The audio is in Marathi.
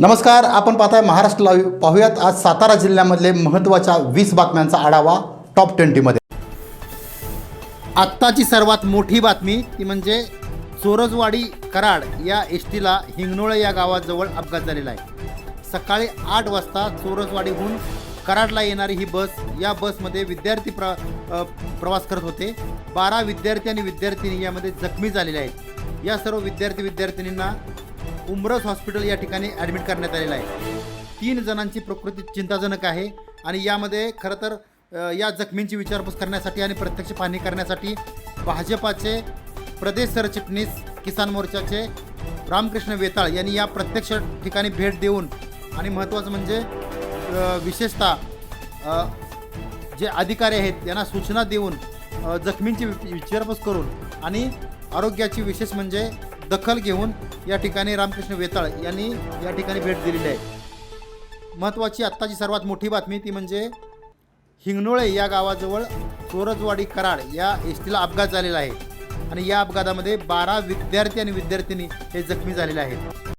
नमस्कार आपण पाहताय महाराष्ट्र लाईव्ह. पाहूयात आज सातारा जिल्ह्यामधले महत्त्वाच्या वीस बातम्यांचा आढावा टॉप ट्वेंटीमध्ये. आत्ताची सर्वात मोठी बातमी ती म्हणजे चोरजवाडी कराड या एस टीला हिंगणोळे या गावाजवळ अपघात झालेला आहे. सकाळी आठ वाजता चोरजवाडीहून कराडला येणारी ही बस या बसमध्ये विद्यार्थी प्र प्रवास करत होते. बारा विद्यार्थी आणि विद्यार्थिनी यामध्ये जखमी झालेले आहेत. या सर्व विद्यार्थी विद्यार्थिनींना उमरस हॉस्पिटल या ठिकाणी ॲडमिट करण्यात आलेलं आहे. तीन जणांची प्रकृती चिंताजनक आहे आणि यामध्ये खरं तर या जखमींची विचारपूस करण्यासाठी आणि प्रत्यक्ष पाहणी करण्यासाठी भाजपाचे प्रदेश सरचिटणीस किसान मोर्चाचे रामकृष्ण वेताळ यांनी या प्रत्यक्ष ठिकाणी भेट देऊन आणि महत्त्वाचं म्हणजे विशेषतः जे अधिकारी आहेत यांना सूचना देऊन जखमींची विचारपूस करून आणि आरोग्याची विशेष म्हणजे दखल घेऊन या ठिकाणी रामकृष्ण वेताळ यांनी या ठिकाणी भेट दिलेली आहे. महत्त्वाची आत्ताची सर्वात मोठी बातमी ती म्हणजे हिंगणोळे या गावाजवळ चोरजवाडी कराड या एस टीला अपघात झालेला आहे. आणि या अपघातामध्ये बारा विद्यार्थी आणि विद्यार्थिनी हे जखमी झालेले आहेत.